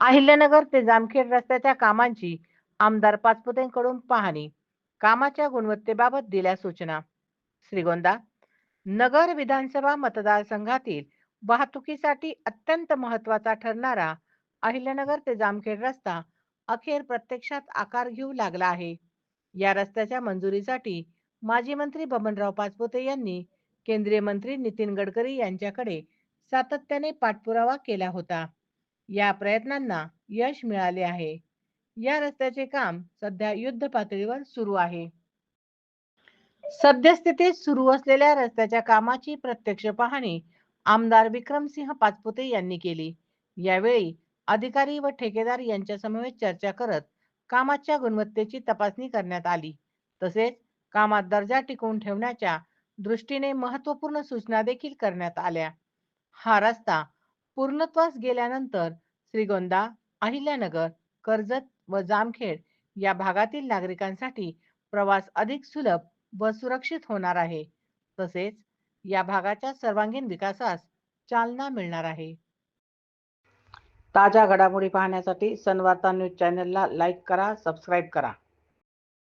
अहिल्यानगर ते जामखेड रस्त्याच्या कामांची आमदार पाचपुतेंकडून पाहणी. कामाच्या गुणवत्तेबाबत दिल्या सूचना. श्रीगोंदा नगर विधानसभा मतदारसंघातील वाहतुकीसाठी अत्यंत महत्त्वाचा ठरणारा अहिल्यानगर ते जामखेड रस्ता अखेर प्रत्यक्षात आकार घेऊ लागला आहे. या रस्त्याच्या मंजुरीसाठी माजी मंत्री बबनराव पाचपुते यांनी केंद्रीय मंत्री नितीन गडकरी यांच्याकडे सातत्याने पाठपुरावा केला होता. या प्रयत्नांना यश मिळाले आहे. या रस्त्याचे काम सध्या युद्ध पातळीवर सुरू आहे. सद्यस्थितीत सुरू असलेल्या रस्त्याच्या कामाची प्रत्यक्ष पाहणी आमदार विक्रमसिंह पाचपुते यांनी केली. यावेळी अधिकारी व ठेकेदार यांच्या समवेत चर्चा करत कामाच्या गुणवत्तेची तपासणी करण्यात आली. तसेच कामात दर्जा टिकवून ठेवण्याच्या दृष्टीने महत्त्वपूर्ण सूचना देखील करण्यात आल्या. हा रस्ता पूर्णत्वास गेल्यानंतर श्रीगोंदा अहिल्यानगर कर्जत व जामखेड या भागातील नागरिकांसाठी प्रवास अधिक सुलभ व सुरक्षित होणार आहे. तसेच या भागाच्या सर्वांगीण विकासास चालना मिळणार आहे. ताज्या घडामोडी पाहण्यासाठी सनवार्ता न्यूज चॅनलला लाईक करा सबस्क्राईब करा.